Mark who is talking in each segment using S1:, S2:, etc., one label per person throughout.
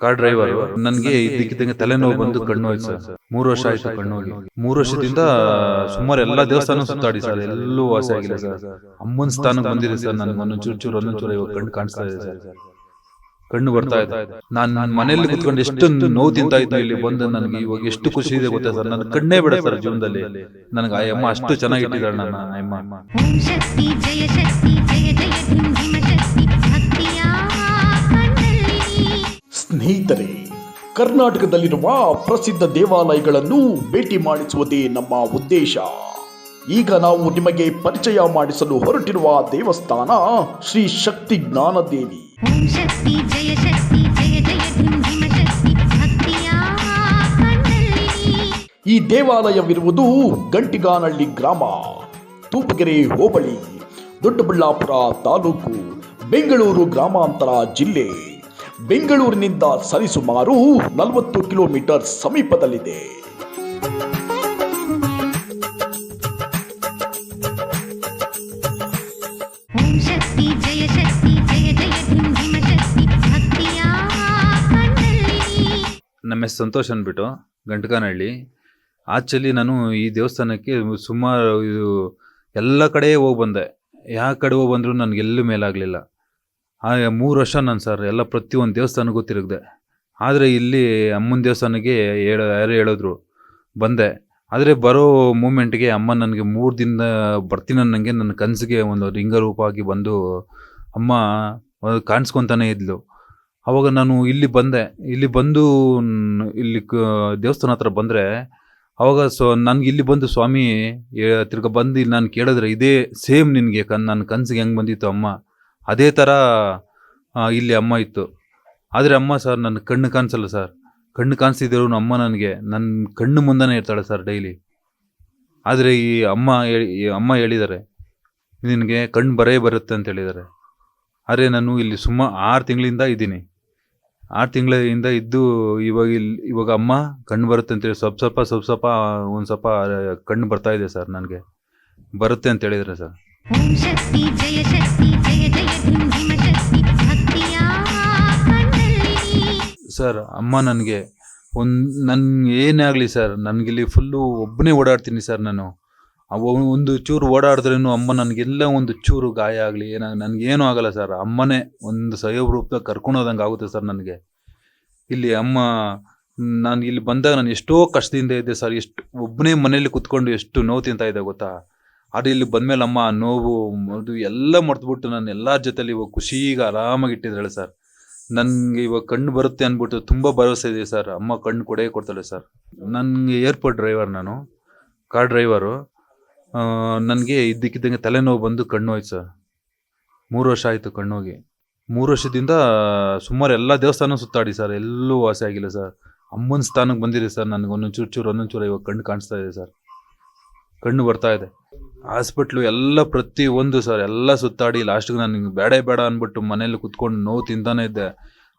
S1: Car driver ನನ್ಗೆ ಇದಕ್ಕಿದ್ದಂಗೆ ತಲೆನೋವು ಬಂದು ಕಣ್ಣು ಹೋಯ್ತು ಸರ್. ಮೂರು ವರ್ಷ ಆಯ್ತು ಕಣ್ಣು ಹೋಗಿ. ಮೂರು ವರ್ಷದಿಂದ ಸುಮಾರು ಎಲ್ಲಾ ದೇವಸ್ಥಾನ ಸುತ್ತಾಡಿ ಸರ್. ಎಲ್ಲೂ ವಾಸಿ ಆಗಿಲ್ಲ ಸರ್. ಅಮ್ಮನ ಸ್ಥಾನಕ್ಕೆ ಬಂದಿದೆ ಸರ್ ನನ್ಗೆ ಒಂದೊಂದು ಚೂರು ಚೂರು ಒಂದೊಂದು ಚೂರು ಇವಾಗ ಕಣ್ಣು ಕಾಣಿಸ್ತಾ ಇದೆ ಸರ್. ಕಣ್ಣು ಬರ್ತಾ ಇದೆ. ನಾನ್ ನನ್ನ ಮನೆಯಲ್ಲಿ ಕುತ್ಕೊಂಡು ಎಷ್ಟು ನೋವು ತಿಂತಾ ಇದ್ದು ಇಲ್ಲಿ ಬಂದು ನನಗೆ ಇವಾಗ ಎಷ್ಟು ಖುಷಿ ಇದೆ ಗೊತ್ತಾ ಸರ್? ನನ್ನ ಕಣ್ಣೇ ಬಿಡ ಸರ್ ಜೀವನದಲ್ಲಿ. ನನಗೆ ಆ ಅಮ್ಮ ಅಷ್ಟು ಚೆನ್ನಾಗಿಟ್ಟಿದ್ದಾಳೆ ನನ್ನ ಅಮ್ಮ.
S2: ಸ್ನೇಹಿತರೆ ಕರ್ನಾಟಕದಲ್ಲಿರುವ ಪ್ರಸಿದ್ಧ ದೇವಾಲಯಗಳನ್ನು ಭೇಟಿ ಮಾಡಿಸುವುದೇ ನಮ್ಮ ಉದ್ದೇಶ. ಈಗ ನಾವು ನಿಮಗೆ ಪರಿಚಯ ಮಾಡಿಸಲು ಹೊರಟಿರುವ ದೇವಸ್ಥಾನ ಶ್ರೀ ಶಕ್ತಿ ಜ್ಞಾನದೇವಿ. ಈ ದೇವಾಲಯವಿರುವುದು ಗಂಟಿಗಾನಳ್ಳಿ ಗ್ರಾಮ ತೂಪಗೆರೆ ಹೋಬಳಿ ದೊಡ್ಡಬಳ್ಳಾಪುರ ತಾಲೂಕು ಬೆಂಗಳೂರು ಗ್ರಾಮಾಂತರ ಜಿಲ್ಲೆ. ಬೆಂಗಳೂರಿನಿಂದ ಸರಿಸುಮಾರು ನಲವತ್ತು ಕಿಲೋಮೀಟರ್ ಸಮೀಪದಲ್ಲಿದೆ.
S1: ನಮ್ಮ ಹೆಸರು ಸಂತೋಷ್ ಅಂದ್ಬಿಟ್ಟು ಗಂಟಕನಹಳ್ಳಿ. ಆಕ್ಚುಲಿ ನಾನು ಈ ದೇವಸ್ಥಾನಕ್ಕೆ ಸುಮಾರು ಇದು ಎಲ್ಲ ಕಡೆ ಹೋಗಿ ಬಂದೆ. ಯಾವ ಕಡೆ ಹೋಗಿ ಬಂದರೂ ನನಗೆಲ್ಲೂ ಮೇಲಾಗಲಿಲ್ಲ. ಆ ಮೂರು ವರ್ಷ ನಾನು ಸರ್ ಎಲ್ಲ ಪ್ರತಿಯೊಂದು ದೇವಸ್ಥಾನಕ್ಕೂ ತಿರುಗಿದೆ ಆದರೆ ಇಲ್ಲಿ ಅಮ್ಮನ ದೇವಸ್ಥಾನಕ್ಕೆ ಹೇಳ, ಯಾರು ಹೇಳಿದ್ರು, ಬಂದೆ. ಆದರೆ ಬರೋ ಮೂಮೆಂಟ್ಗೆ ಅಮ್ಮ ನನಗೆ ಮೂರು ದಿನದ ಬರ್ತೀನಿ ಅನ್ನಂಗೆ ನನ್ನ ಕನಸಿಗೆ ಒಂದು ರಿಂಗ ರೂಪವಾಗಿ ಬಂದು ಅಮ್ಮ ಕಾಣಿಸ್ಕೊತಾನೆ ಇದ್ಲು. ಆವಾಗ ನಾನು ಇಲ್ಲಿ ಬಂದೆ. ಇಲ್ಲಿ ಬಂದು ಇಲ್ಲಿ ದೇವಸ್ಥಾನ ಹತ್ರ ಬಂದರೆ ಅವಾಗ ಸೊ ನನಗೆ ಇಲ್ಲಿ ಬಂದು ಸ್ವಾಮಿ, ತಿರ್ಗ ಬಂದು ನಾನು ಕೇಳಿದ್ರೆ ಇದೇ ಸೇಮ್ ನಿನಗೆ ಕನ್, ನನ್ನ ಕನಸಿಗೆ ಹೆಂಗೆ ಬಂದಿತ್ತು ಅಮ್ಮ? ಅದೇ ಥರ ಇಲ್ಲಿ ಅಮ್ಮ ಇತ್ತು. ಆದರೆ ಅಮ್ಮ ಸರ್ ನನ್ನ ಕಣ್ಣು ಕಾಣಿಸಲ್ಲ ಸರ್ ಕಣ್ಣು ಕಾಣಿಸಿದ್ರು ಅಮ್ಮ ನನಗೆ ನನ್ನ ಕಣ್ಣು ಮುಂದೆನೇ ಇರ್ತಾಳೆ ಸರ್ ಡೈಲಿ ಆದರೆ ಈ ಅಮ್ಮ ಹೇಳಿ ಅಮ್ಮ ಹೇಳಿದ್ದಾರೆ ನಿನಗೆ ಕಣ್ಣು ಬರೇ ಬರುತ್ತೆ ಅಂತ ಹೇಳಿದ್ದಾರೆ ಆದರೆ ನಾನು ಇಲ್ಲಿ ಸುಮ್ಮ ಆರು ತಿಂಗಳಿಂದ ಇದ್ದೀನಿ. ಆರು ತಿಂಗಳಿಂದ ಇದ್ದು ಇವಾಗ ಇಲ್ಲಿ ಇವಾಗ ಅಮ್ಮ ಕಣ್ಣು ಬರುತ್ತೆ ಅಂತೇಳಿ ಸ್ವಲ್ಪ ಸ್ವಲ್ಪ ಸ್ವಲ್ಪ ಸ್ವಲ್ಪ, ಒಂದು ಸ್ವಲ್ಪ ಕಣ್ಣು ಬರ್ತಾ ಇದೆ ಸರ್ ನನಗೆ. ಬರುತ್ತೆ ಅಂತ ಹೇಳಿದರೆ ಸರ್ ಸರ್, ಅಮ್ಮ ನನಗೆ ಒಂದು ನನ್ಗೆ ಏನೇ ಆಗಲಿ ಸರ್, ನನಗಿಲ್ಲಿ ಫುಲ್ಲು ಒಬ್ಬನೇ ಓಡಾಡ್ತೀನಿ ಸರ್ ನಾನು. ಒಂದು ಚೂರು ಓಡಾಡಿದ್ರೇನು ಅಮ್ಮ ನನಗೆಲ್ಲ ಒಂದು ಚೂರು ಗಾಯ ಆಗಲಿ, ಏನ, ನನಗೇನು ಆಗಲ್ಲ ಸರ್. ಅಮ್ಮನೇ ಒಂದು ಸಹಯೋಗ ರೂಪದಾಗ ಕರ್ಕೊಂಡೋದಂಗೆ ಆಗುತ್ತೆ ಸರ್ ನನಗೆ. ಇಲ್ಲಿ ಅಮ್ಮ, ನಾನು ಇಲ್ಲಿ ಬಂದಾಗ ನಾನು ಎಷ್ಟೋ ಕಷ್ಟದಿಂದ ಇದ್ದೆ ಸರ್. ಎಷ್ಟು ಒಬ್ಬನೇ ಮನೇಲಿ ಕುತ್ಕೊಂಡು ಎಷ್ಟು ನೋವು ತಿಂತಾ ಇದ್ದೆ ಗೊತ್ತಾ? ಆದರೆ ಇಲ್ಲಿ ಬಂದಮೇಲೆ ಅಮ್ಮ ನೋವು, ಅದು ಎಲ್ಲ ಮರೆತುಬಿಟ್ಟು ನಾನು ಎಲ್ಲರ ಜೊತೆಲಿ ಇವಾಗ ಖುಷಿಗೆ ಆರಾಮಾಗಿ ಇಟ್ಟಿದ್ದಾಳೆ ಸರ್. ನನಗೆ ಇವಾಗ ಕಣ್ಣು ಬರುತ್ತೆ ಅಂದ್ಬಿಟ್ಟು ತುಂಬ ಭರವಸೆ ಇದೆ ಸರ್. ಅಮ್ಮ ಕಣ್ಣು ಕೊಡೇ ಕೊಡ್ತಾಳೆ ಸರ್. ನನಗೆ ಏರ್ಪೋರ್ಟ್ ಡ್ರೈವರ್ ನಾನು ಕಾರ್ ಡ್ರೈವರು ನನಗೆ ಇದ್ದಕ್ಕಿದ್ದಂಗೆ ತಲೆನೋವು ಬಂದು ಕಣ್ಣು ಹೋಯ್ತು ಸರ್. ಮೂರು ವರ್ಷ ಆಯಿತು ಕಣ್ಣೋಗಿ ಮೂರು ವರ್ಷದಿಂದ ಸುಮಾರು ಎಲ್ಲ ದೇವಸ್ಥಾನ ಸುತ್ತಾಡಿ ಸರ್. ಎಲ್ಲೂ ವಾಸಿ ಆಗಿಲ್ಲ ಸರ್. ಅಮ್ಮನ ಸ್ಥಾನಕ್ಕೆ ಬಂದಿದೆ ಸರ್. ನನಗೆ ಒಂದೊಂದು ಚೂರು ಚೂರು, ಒಂದೊಂದು ಚೂರು ಇವಾಗ ಕಣ್ಣು ಕಾಣಿಸ್ತಾ ಇದೆ ಸರ್. ಕಣ್ಣು ಬರ್ತಾ ಇದೆ. ಹಾಸ್ಪಿಟ್ಲು ಎಲ್ಲ ಪ್ರತಿ ಒಂದು ಸರ್, ಎಲ್ಲ ಸುತ್ತಾಡಿ ಲಾಸ್ಟ್ಗೆ ನನಗೆ ಬೇಡ ಬೇಡ ಅಂದ್ಬಿಟ್ಟು ಮನೇಲಿ ಕುತ್ಕೊಂಡು ನೋವು ತಿಂತಾನೆ ಇದ್ದೆ.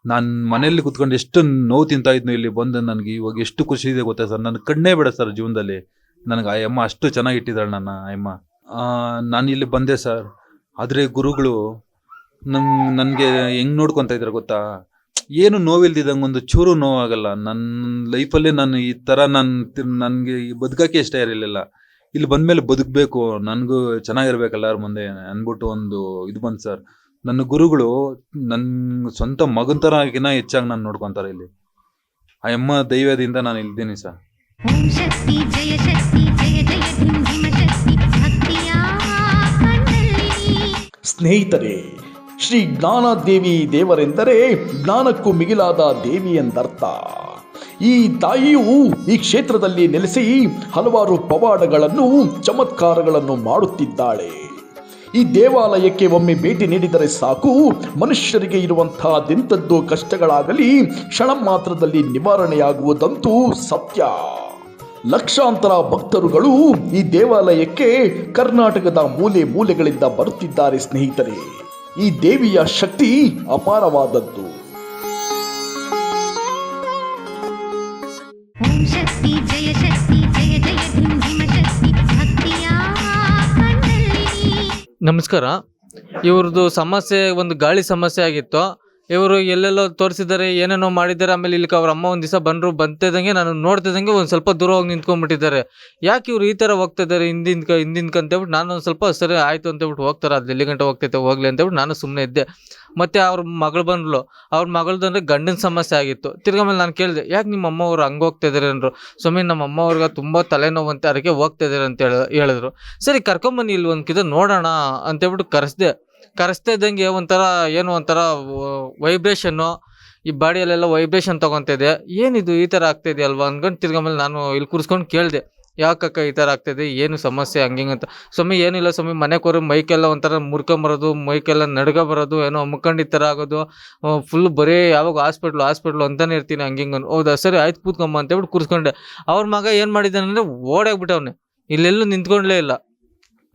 S1: ನಾನು ಮನೇಲಿ ಕುತ್ಕೊಂಡು ಎಷ್ಟು ನೋವು ತಿಂತಾ ಇದ್ನು ಇಲ್ಲಿ ಬಂದು ನನಗೆ ಇವಾಗ ಎಷ್ಟು ಖುಷಿ ಇದೆ ಗೊತ್ತಾ ಸರ್? ನನ್ನ ಕಣ್ಣೇ ಬೇಡ ಸರ್ ಜೀವನದಲ್ಲಿ. ನನಗೆ ಆ ಅಮ್ಮ ಅಷ್ಟು ಚೆನ್ನಾಗಿ ಇಟ್ಟಿದ್ದಾಳೆ ನನ್ನ ಅಮ್ಮ. ನಾನು ಇಲ್ಲಿ ಬಂದೆ ಸರ್. ಆದರೆ ಗುರುಗಳು ನಮ್ ನನಗೆ ಹೆಂಗ್ ನೋಡ್ಕೊತಾ ಇದ್ದಾರೆ ಗೊತ್ತಾ? ಏನು ನೋವಿಲ್ದಿದ್ದಂಗೆ ಒಂದು ಚೂರು ನೋವಾಗಲ್ಲ. ನನ್ನ ಲೈಫಲ್ಲೇ ನಾನು ಈ ಥರ ನಾನು, ನನಗೆ ಬದುಕಕ್ಕೆ ಇಷ್ಟ ಇರಲಿಲ್ಲ. ಇಲ್ಲಿ ಬಂದಮೇಲೆ ಬದುಕಬೇಕು ನನಗೂ ಚೆನ್ನಾಗಿರ್ಬೇಕು ಎಲ್ಲರ ಮುಂದೆ ಅಂದ್ಬಿಟ್ಟು ಒಂದು ಇದು ಬಂತು ಸರ್. ನನ್ನ ಗುರುಗಳು ನನ್ನ ಸ್ವಂತ ಮಗನ ಥರಗಿನ ಹೆಚ್ಚಾಗಿ ನಾನು ನೋಡ್ಕೊತಾರೆ ಇಲ್ಲಿ. ಆ ಎಮ್ಮ ದೈವದಿಂದ ನಾನು ಇಲ್ದೀನಿ ಸರ್.
S2: ಸ್ನೇಹಿತರೆ ಶ್ರೀ ಜ್ಞಾನದೇವಿ ದೇವರೆಂದರೆ ಜ್ಞಾನಕ್ಕೂ ಮಿಗಿಲಾದ ದೇವಿ ಎಂದರ್ಥ. ಈ ತಾಯಿಯು ಈ ಕ್ಷೇತ್ರದಲ್ಲಿ ನೆಲೆಸಿ ಹಲವಾರು ಪವಾಡಗಳನ್ನು, ಚಮತ್ಕಾರಗಳನ್ನು ಮಾಡುತ್ತಿದ್ದಾಳೆ. ಈ ದೇವಾಲಯಕ್ಕೆ ಒಮ್ಮೆ ಭೇಟಿ ನೀಡಿದರೆ ಸಾಕು, ಮನುಷ್ಯರಿಗೆ ಇರುವಂತಹದೆಂಥದ್ದು ಕಷ್ಟಗಳಾಗಲಿ, ಕ್ಷಣ ಮಾತ್ರದಲ್ಲಿ ನಿವಾರಣೆಯಾಗುವುದಂತೂ ಸತ್ಯ. ಲಕ್ಷಾಂತರ ಭಕ್ತರುಗಳು ಈ ದೇವಾಲಯಕ್ಕೆ ಕರ್ನಾಟಕದ ಮೂಲೆ ಮೂಲೆಗಳಿಂದ ಬರುತ್ತಿದ್ದಾರೆ ಸ್ನೇಹಿತರೆ. ಈ ದೇವಿಯ ಶಕ್ತಿ ಅಪಾರವಾದದ್ದು.
S3: ನಮಸ್ಕಾರ. ಇವ್ರದ್ದು ಸಮಸ್ಯೆ ಒಂದು ಗಾಳಿ ಸಮಸ್ಯೆ ಆಗಿತ್ತು. ಇವರು ಎಲ್ಲೆಲ್ಲೋ ತೋರಿಸಿದ್ದಾರೆ, ಏನೇನೋ ಮಾಡಿದ್ದಾರೆ, ಆಮೇಲೆ ಇಲ್ಲಿಗೆ ಅವ್ರ ಅಮ್ಮ ಒಂದು ದಿವಸ ಬಂದರು, ಬಂತಿದ್ದಂಗೆ ನಾನು ನೋಡ್ತಿದ್ದಂಗೆ ಒಂದು ಸ್ವಲ್ಪ ದೂರ ಹೋಗಿ ನಿಂತ್ಕೊಂಡ್ಬಿಟ್ಟಿದ್ದಾರೆ. ಯಾಕೆ ಇವ್ರು ಈ ಥರ ಹೋಗ್ತಾ ಹಿಂದಿನ ಕ ಹಿಂದಿನ ಅಂತೇಳ್ಬಿಟ್ಟು ನಾನು ಒಂದು ಸ್ವಲ್ಪ ಸರಿ ಆಯಿತು ಅಂತೇಳ್ಬಿಟ್ಟು ಹೋಗ್ತಾರೆ ಅದು ಎಲ್ಲಿ ಗಂಟೆ ಹೋಗ್ತೈತೆ, ಹೋಗ್ಲಿ ಅಂತೇಳ್ಬಿಟ್ಟು ನಾನು ಸುಮ್ಮನೆ ಇದ್ದೆ. ಮತ್ತು ಅವ್ರ ಮಗಳು ಬಂದ್ಲು, ಅವ್ರ ಮಗಳದ್ದು ಅಂದರೆ ಗಂಡನ ಸಮಸ್ಯೆ ಆಗಿತ್ತು. ತಿರ್ಗಾ ಮೇಲೆ ನಾನು ಕೇಳಿದೆ, ಯಾಕೆ ನಿಮ್ಮ ಅಮ್ಮ ಅವ್ರು ಹಂಗೆ ಹೋಗ್ತಾ ಇದ್ದಾರೆ ಅಂದರು. ಸ್ವಾಮಿ, ನಮ್ಮ ಅಮ್ಮ ಅವ್ರಿಗೆ ತುಂಬ ತಲೆನೋವು ಅಂತ ಅದಕ್ಕೆ ಹೋಗ್ತಾ ಇದ್ದಾರೆ ಅಂತ ಹೇಳ, ಹೇಳಿದ್ರು. ಸರಿ ಕರ್ಕೊಂಬನ್ನಿ ಇಲ್ಲಿ ಒಂದು ನೋಡೋಣ ಅಂತೇಳ್ಬಿಟ್ಟು ಕರೆಸ್ದೆ. ಕರೆಸ್ತಾ ಇದ್ದಂಗೆ ಒಂಥರ ಏನು ಒಂಥರ ವೈಬ್ರೇಷನ್ನು ಈ ಬಾಡಿಯಲ್ಲೆಲ್ಲ ವೈಬ್ರೇಷನ್ ತೊಗೊತಿದೆ. ಏನಿದು ಈ ಥರ ಆಗ್ತಿದೆ ಅಲ್ವಾ ಅಂದ್ಕೊಂಡು ತಿರ್ಗಮೇಲೆ ನಾನು ಇಲ್ಲಿ ಕೂರಿಸ್ಕೊಂಡು ಕೇಳಿದೆ. ಯಾಕಕ್ಕ ಈ ಥರ ಆಗ್ತಿದೆ? ಏನು ಸಮಸ್ಯೆ? ಹಂಗೆ ಅಂತ. ಸ್ವಾಮಿ, ಏನಿಲ್ಲ ಸ್ವಾಮಿ ಮನೆಗೆ ಹೋದ್ರೆ ಮೈಕೆಲ್ಲ ಒಂಥರ ಮುರ್ಕೊಂಬರೋದು, ಮೈಕೆಲ್ಲ ನಡ್ಗ ಬರೋದು ಏನೋ ಮುಖಂಡು ಈ ಥರ ಆಗೋದು. ಫುಲ್ ಬರೀ ಯಾವಾಗ ಹಾಸ್ಪಿಟ್ಲು ಹಾಸ್ಪಿಟ್ಲು ಅಂತಾನೆ ಇರ್ತೀನಿ ಹಂಗೆ ಹಿಂಗೆ ಹೌದಾ? ಸರಿ, ಆಯ್ತು, ಕೂತ್ಕೊಂಬ ಅಂತೇಳ್ಬಿಟ್ಟು ಕೂರಿಸ್ಕೊಂಡೆ. ಅವ್ರ ಮಗ ಏನು ಮಾಡಿದ್ದಾನೆ ಅಂದರೆ ಓಡಾಗ್ಬಿಟ್ಟವ್ನೆ. ಇಲ್ಲೆಲ್ಲೂ ನಿಂತ್ಕೊಂಡ್ಲೇ ಇಲ್ಲ.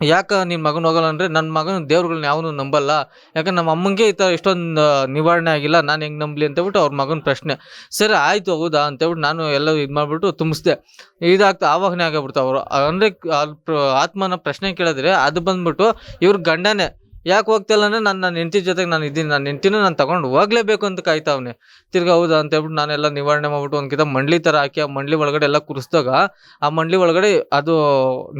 S3: ಯಾಕೆ ನಿನ್ನ ಮಗನ ಹೋಗಲ್ಲ ಅಂದರೆ ನನ್ನ ಮಗನ ದೇವ್ರುಗಳ್ನ ಯಾವನು ನಂಬಲ್ಲ? ಯಾಕಂದ್ರೆ ನಮ್ಮ ಅಮ್ಮಂಗೆ ಈ ಥರ ಇಷ್ಟೊಂದು ನಿವಾರಣೆ ಆಗಿಲ್ಲ, ನಾನು ಹೆಂಗೆ ನಂಬಲಿ ಅಂತೇಳ್ಬಿಟ್ಟು ಅವ್ರ ಮಗನ ಪ್ರಶ್ನೆ. ಸರಿ, ಆಯಿತು, ಹೌದಾ? ಅಂತೇಳ್ಬಿಟ್ಟು ನಾನು ಎಲ್ಲ ಇದು ಮಾಡಿಬಿಟ್ಟು ತುಂಬಿಸ್ದೆ. ಇದಾಗ್ತಾ ಆವಾಹನೆ ಅವರು. ಅಂದರೆ ಆತ್ಮನ ಪ್ರಶ್ನೆ ಕೇಳಿದ್ರೆ ಅದು ಬಂದ್ಬಿಟ್ಟು ಇವ್ರ ಗಂಡನೇ ಯಾಕೆ ಹೋಗ್ತಿಲ್ಲ ಅಂದರೆ ನಾನು ನನ್ನ ಹೆಂಡತಿ ಜೊತೆಗೆ ನಾನು ಇದ್ದೀನಿ. ನನ್ನ ಹೆಂಡ್ತಿನೂ ನಾನು ತಗೊಂಡು ಹೋಗ್ಲೇಬೇಕು ಅಂತ ಕಾಯ್ತಾವ್ನೆ. ತಿರ್ಗಿ ಹೌದಾ ಅಂತ ಹೇಳ್ಬಿಟ್ಟು ನಾನೆಲ್ಲ ನಿವಾರಣೆ ಮಾಡ್ಬಿಟ್ಟು ಒಂದ್ಕಿಂತ ಕಿತ ಮಂಡ್ಲಿ ಥರ ಹಾಕಿ, ಆ ಮಂಡ್ಲಿ ಒಳಗಡೆ ಎಲ್ಲ ಕುರಿಸ್ದಾಗ, ಆ ಮಂಡ್ಲಿ ಒಳಗಡೆ ಅದು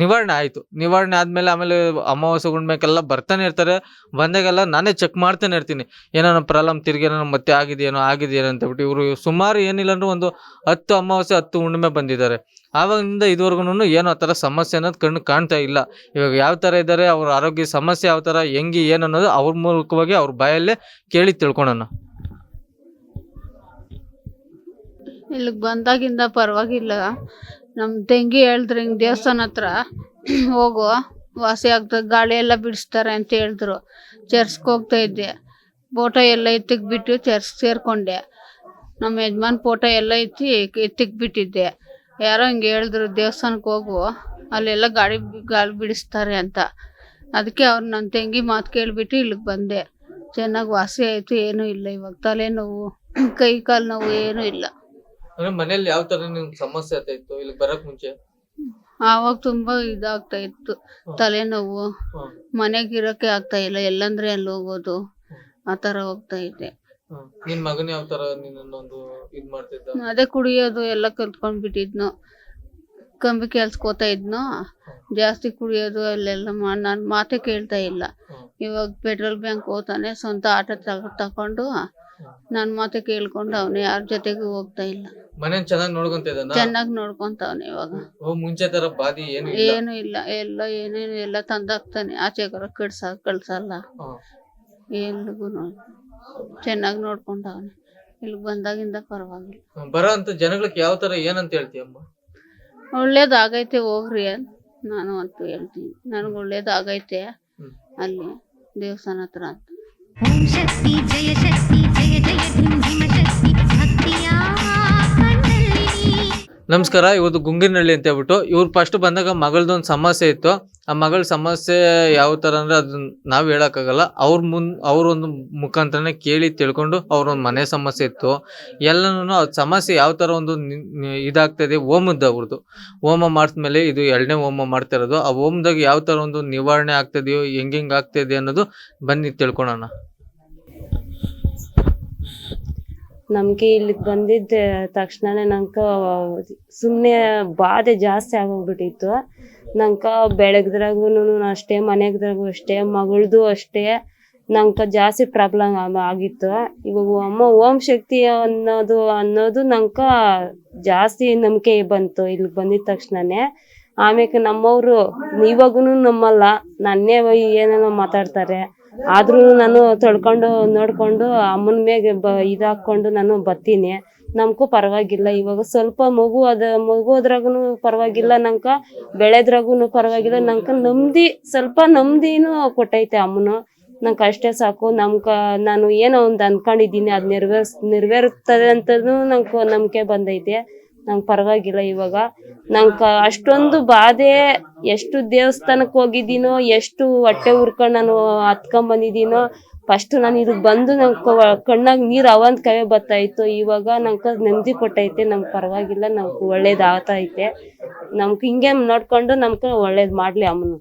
S3: ನಿವಾರಣೆ ಆಯಿತು. ನಿವಾರಣೆ ಆದಮೇಲೆ ಆಮೇಲೆ ಅಮಾವಾಸ್ಯೆ ಗುಂಡ್ಮೇಕೆಲ್ಲ ಬರ್ತಾನೆ ಇರ್ತಾರೆ. ಬಂದಾಗೆಲ್ಲ ನಾನೇ ಚೆಕ್ ಮಾಡ್ತಾನೆ ಇರ್ತೀನಿ. ಏನಾನ ಪ್ರಾಬ್ಲಮ್, ತಿರ್ಗಿ ಏನೋ ಮತ್ತೆ ಆಗಿದೆಯೇನೋ ಆಗಿದೆಯೇನೋ ಅಂತ ಹೇಳ್ಬಿಟ್ಟು ಇವರು ಸುಮಾರು ಏನಿಲ್ಲ ಅಂದ್ರೆ ಒಂದು ಹತ್ತು ಅಮಾವಾಸ್ಯೆ, ಹತ್ತು ಹುಣ್ಣಿಮೆ ಬಂದಿದ್ದಾರೆ. ಆವಾಗಿನಿಂದ ಇದುವರೆಗೂ ಏನೋ ಆ ಥರ ಸಮಸ್ಯೆ ಅನ್ನೋದು ಕಣ್ಣು ಕಾಣ್ತಾ ಇಲ್ಲ. ಇವಾಗ ಯಾವ ಥರ ಇದ್ದಾರೆ ಅವ್ರ ಆರೋಗ್ಯ ಸಮಸ್ಯೆ ಯಾವ ಥರ, ಹೆಂಗೆ, ಏನು ಅನ್ನೋದು ಅವ್ರ ಮೂಲಕವಾಗಿ ಅವ್ರ ಬಾಯಲ್ಲೇ ಕೇಳಿ ತಿಳ್ಕೊಳೋಣ.
S4: ಇಲ್ಲಿಗೆ ಬಂದಾಗಿಂದ ಪರವಾಗಿಲ್ಲ. ನಮ್ಮ ತಂಗಿ ಹೇಳಿದ್ರು ಹಿಂಗೆ ದೇವಸ್ಥಾನ ಹತ್ರ, ಹೋಗು, ವಾಸಿ ಆಗ್ತದೆ, ಗಾಳಿ ಎಲ್ಲ ಬಿಡಿಸ್ತಾರೆ ಅಂತ ಹೇಳಿದ್ರು. ಚರ್ಚ್ಗೆ ಹೋಗ್ತಾ ಇದ್ದೆ. ಫೋಟೋ ಎಲ್ಲ ಎತ್ತಿಕ್ಬಿಟ್ಟು ಚರ್ಚ್ ಸೇರಿಕೊಂಡೆ. ನಮ್ಮ ಯಜಮಾನ್ ಫೋಟೋ ಎಲ್ಲ ಎತ್ತಿ ಎತ್ತಿಕ್ಬಿಟ್ಟಿದ್ದೆ ಯಾರೋ ಹಿಂಗೆ ಹೇಳಿದ್ರು ದೇವಸ್ಥಾನಕ್ಕೆ ಹೋಗು ಅಲ್ಲೆಲ್ಲ ಗಾಡಿ ಗಾಳಿ ಬಿಡಿಸ್ತಾರೆ ಅಂತ. ಅದಕ್ಕೆ ಅವ್ರು ನನ್ನ ತಂಗಿ ಮಾತು ಕೇಳಿಬಿಟ್ಟು ಇಲ್ಲಿಗೆ ಬಂದೆ. ಚೆನ್ನಾಗಿ ವಾಸಿ ಆಯಿತು ಏನೂ ಇಲ್ಲ ಇವಾಗ. ತಲೆನೋವು ಕೈ ಕಾಲು ನೋವು ಏನೂ ಇಲ್ಲ.
S3: ಅಂದ್ರೆ ಮನೇಲಿ ಯಾವ ಥರ ನಿಮ್ಗೆ ಸಮಸ್ಯೆ ಆಗ್ತಾ ಇತ್ತು? ಇಲ್ಲಿ ಬರಕ್ ಮುಂಚೆ?
S4: ಆವಾಗ ತುಂಬಾ ಇದಾಗ್ತಾ ಇತ್ತು. ತಲೆನೋವು
S3: ಹ್ಮ್.
S4: ಮನೆಗೆ ಇರೋಕೆ ಆಗ್ತಾ ಇಲ್ಲ. ಎಲ್ಲಂದ್ರೆ ಅಲ್ಲಿ ಹೋಗೋದು ಆ ಥರ ಹೋಗ್ತಾ ಇದ್ದೆ.
S3: ನಿನ್ ಮಗನ ಯಾವ ತರ ನಿನ್ನೊಂದು ಇದ್ ಮಾಡ್ತಿದ್ದ?
S4: ಅದೇ ಕುಡಿಯೋದು ಎಲ್ಲ ಕಲ್ತ್ಕೊಂಡ್ ಬಿಟ್ಟಿದ್ನು ಕಂಬಿ ಕೆಲ್ಸಕ್ಕೆ ಇದ್ನು ಜಾಸ್ತಿ ಕುಡಿಯೋದು ಅಲ್ಲೆಲ್ಲ ನಾನು ಮಾತೇ ಕೇಳ್ತಾ ಇಲ್ಲ. ಇವಾಗ ಪೆಟ್ರೋಲ್ ಬ್ಯಾಂಕ್ ಹೋಗ್ತಾನೆ ಸ್ವಂತ ಆಟೋ ತಗ ತಕೊಂಡು ನನ್ ಮಾತೆ ಕೇಳ್ಕೊಂಡು ಅವನು ಯಾರ ಜೊತೆಗೂ ಹೋಗ್ತಾ ಇಲ್ಲ.
S3: ಮನೇನ್ ಚೆನ್ನಾಗಿ ನೋಡ್ಕೊಂತ ಇದ್ದಾನ
S4: ಚೆನ್ನಾಗಿ ನೋಡ್ಕೊಂತಾವನೆ ಇವಾಗ.
S3: ಓ ಮುಂಚೆ ತರ ಬಾದಿ ಏನು ಇಲ್ಲ?
S4: ಏನು ಇಲ್ಲ. ಎಲ್ಲ ಏನೇನು ಎಲ್ಲ ತಂದಾಕ್ತಾನೆ. ಆಚೆ ಕಡೆ ಕಳ್ಸ ಕಳ್ಸಲ್ಲ. ಎಲ್ರಿಗೂ ಚೆನ್ನಾಗಿ ನೋಡ್ಕೊಂಡವನೆ. ಇಲ್ಲಿ ಬಂದಾಗಿಂದ ಪರವಾಗಿಲ್ಲ.
S3: ಬರೋಂತ ಬರೋ ಅಂತ ಜನಗಳಿಗೆ ಯಾವ ತರ ಏನಂತ ಹೇಳ್ತೀಯಮ್ಮ
S4: ಒಳ್ಳೇದಾಗೈತೆ ಹೋಗ್ರಿ ಅಂತ ನಾನು ಅಂತ ಹೇಳ್ತೀನಿ. ನನಗೆ ಒಳ್ಳೇದಾಗೈತೆ
S3: ಆಗೈತೆ
S4: ಅಲ್ಲಿ ದೇವಸ್ಥಾನ ಹತ್ರ ಅಂತ.
S5: ಓಂ ಶಕ್ತಿ ಜಯ ಶಕ್ತಿ.
S3: ನಮಸ್ಕಾರ, ಇವತ್ತು ಗುಂಗಿನಹಳ್ಳಿ ಅಂತ ಹೇಳ್ಬಿಟ್ಟು ಇವ್ರು ಫಸ್ಟ್ ಬಂದಾಗ ಮಗಳದೊಂದು ಸಮಸ್ಯೆ ಇತ್ತು. ಆ ಮಗಳ ಸಮಸ್ಯೆ ಯಾವ ಥರ ಅಂದರೆ ಅದನ್ನ ನಾವು ಹೇಳೋಕ್ಕಾಗಲ್ಲ. ಅವ್ರ ಮುನ್, ಅವ್ರೊಂದು ಮುಖಾಂತರನೇ ಕೇಳಿ ತಿಳ್ಕೊಂಡು ಅವ್ರೊಂದು ಮನೆ ಸಮಸ್ಯೆ ಇತ್ತು. ಎಲ್ಲನೂ ಆ ಸಮಸ್ಯೆ ಯಾವ ಥರ ಒಂದು ಇದಾಗ್ತದೆ ಹೋಮದ್ದು ಅವ್ರದ್ದು ಹೋಮ ಮಾಡಿದ್ಮೇಲೆ ಇದು ಎರಡನೇ ಹೋಮ ಮಾಡ್ತಾ ಇರೋದು ಆ ಹೋಮದಾಗ ಯಾವ ಥರ ಒಂದು ನಿವಾರಣೆ ಆಗ್ತದೆಯೋ ಹೆಂಗೆ ಆಗ್ತದೆ ಅನ್ನೋದು ಬನ್ನಿ ತಿಳ್ಕೊಳೋಣ.
S6: ನಮ್ಗೆ ಇಲ್ಲಿ ಬಂದಿದ್ದ ತಕ್ಷಣನೇ ನಂಗೆ ಸುಮ್ಮನೆ ಬಾಧೆ ಜಾಸ್ತಿ ಆಗೋಗ್ಬಿಟ್ಟಿತ್ತು. ನಂಗೆ ಬೆಳಗ್ದ್ರಾಗೂ ಅಷ್ಟೇ, ಮನೆಗ್ದ್ರಾಗೂ ಅಷ್ಟೇ, ಮಗಳ್ದು ಅಷ್ಟೇ, ನಂಗೆ ಜಾಸ್ತಿ ಪ್ರಾಬ್ಲಮ್ ಆಗಿತ್ತು. ಇವಾಗ ಅಮ್ಮ ಓಂ ಶಕ್ತಿ ಅನ್ನೋದು ಅನ್ನೋದು ನಂಗೆ ಜಾಸ್ತಿ ನಂಬಿಕೆ ಬಂತು ಇಲ್ಲಿ ಬಂದಿದ ತಕ್ಷಣನೇ. ಆಮ್ಯಾಕೆ ನಮ್ಮವರು ಇವಾಗೂ ನಮ್ಮಲ್ಲ, ನನ್ನೇ ಏನೇನೋ ಮಾತಾಡ್ತಾರೆ. ಆದ್ರೂ ನಾನು ತೊಳ್ಕೊಂಡು ನೋಡ್ಕೊಂಡು ಅಮ್ಮನ ಮ್ಯಾಗ ಬ ಇದಾಕೊಂಡು ನಾನು ಬರ್ತೀನಿ ನಮಗೂ ಪರವಾಗಿಲ್ಲ. ಇವಾಗ ಸ್ವಲ್ಪ ಮಗು ಅದ ಮಗು ಅದ್ರಾಗೂ ಪರವಾಗಿಲ್ಲ ನಂಕ. ಬೆಳೆದ್ರಾಗೂ ಪರವಾಗಿಲ್ಲ ನಂಕ. ನೆಮ್ಮದಿ ಸ್ವಲ್ಪ ನೆಮ್ಮದಿನೂ ಕೊಟ್ಟೈತೆ ಅಮ್ಮನು. ನಂಗೆ ಅಷ್ಟೇ ಸಾಕು. ನಮ್ಕ, ನಾನು ಏನೋ ಒಂದು ಅನ್ಕೊಂಡಿದ್ದೀನಿ. ಅದು ನೆರವೇರ್ಸ್ ನೆರವೇರುತ್ತದೆ ಅಂತನೂ ನಂಗೆ ನಂಬಿಕೆ ಬಂದೈತೆ. ನಂಗೆ ಪರವಾಗಿಲ್ಲ ಇವಾಗ. ನಂಗೆ ಅಷ್ಟೊಂದು ಬಾಧೆ, ಎಷ್ಟು ದೇವಸ್ಥಾನಕ್ಕೆ ಹೋಗಿದ್ದೀನೋ, ಎಷ್ಟು ಹೊಟ್ಟೆ ಉರ್ಕೊಂಡು ನಾನು ಹತ್ಕೊಂಡ್ ಬಂದಿದ್ದೀನೋ ಫಸ್ಟ್ ನಾನು ಇದಕ್ಕೆ ಬಂದು ನಂಗೆ ಕಣ್ಣಾಗ ನೀರು ಅವಂತ ಕವೆ ಬರ್ತಾ ಇತ್ತು. ಇವಾಗ ನಂಗೆ ನೆಮ್ಮದಿ ಕೊಟ್ಟೈತೆ ನಮ್ಗೆ ಪರವಾಗಿಲ್ಲ ನಮ್ಗೆ ಐತೆ. ನಮ್ಗೆ ಹಿಂಗೆ ನೋಡ್ಕೊಂಡು ನಮ್ಗೆ ಒಳ್ಳೇದು ಮಾಡಲಿ ಅಮ್ಮನು.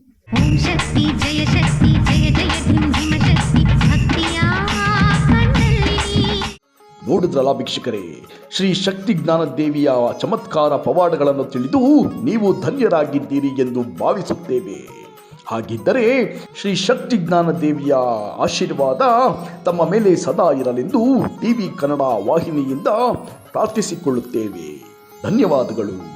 S2: ನೋಡಿದ್ರಲ್ಲ ಭಿಕ್ಷಕರೇ ಶ್ರೀ ಶಕ್ತಿ ಜ್ಞಾನ ದೇವಿಯ ಚಮತ್ಕಾರ ಪವಾಡಗಳನ್ನು ತಿಳಿದು ನೀವು ಧನ್ಯರಾಗಿದ್ದೀರಿ ಎಂದು ಭಾವಿಸುತ್ತೇವೆ. ಹಾಗಿದ್ದರೆ ಶ್ರೀ ಶಕ್ತಿ ಜ್ಞಾನ ದೇವಿಯ ಆಶೀರ್ವಾದ ತಮ್ಮ ಮೇಲೆ ಸದಾ ಇರಲೆಂದು ಟಿವಿ ಕನ್ನಡ ವಾಹಿನಿಯಿಂದ ಪ್ರಾರ್ಥಿಸಿಕೊಳ್ಳುತ್ತೇವೆ. ಧನ್ಯವಾದಗಳು.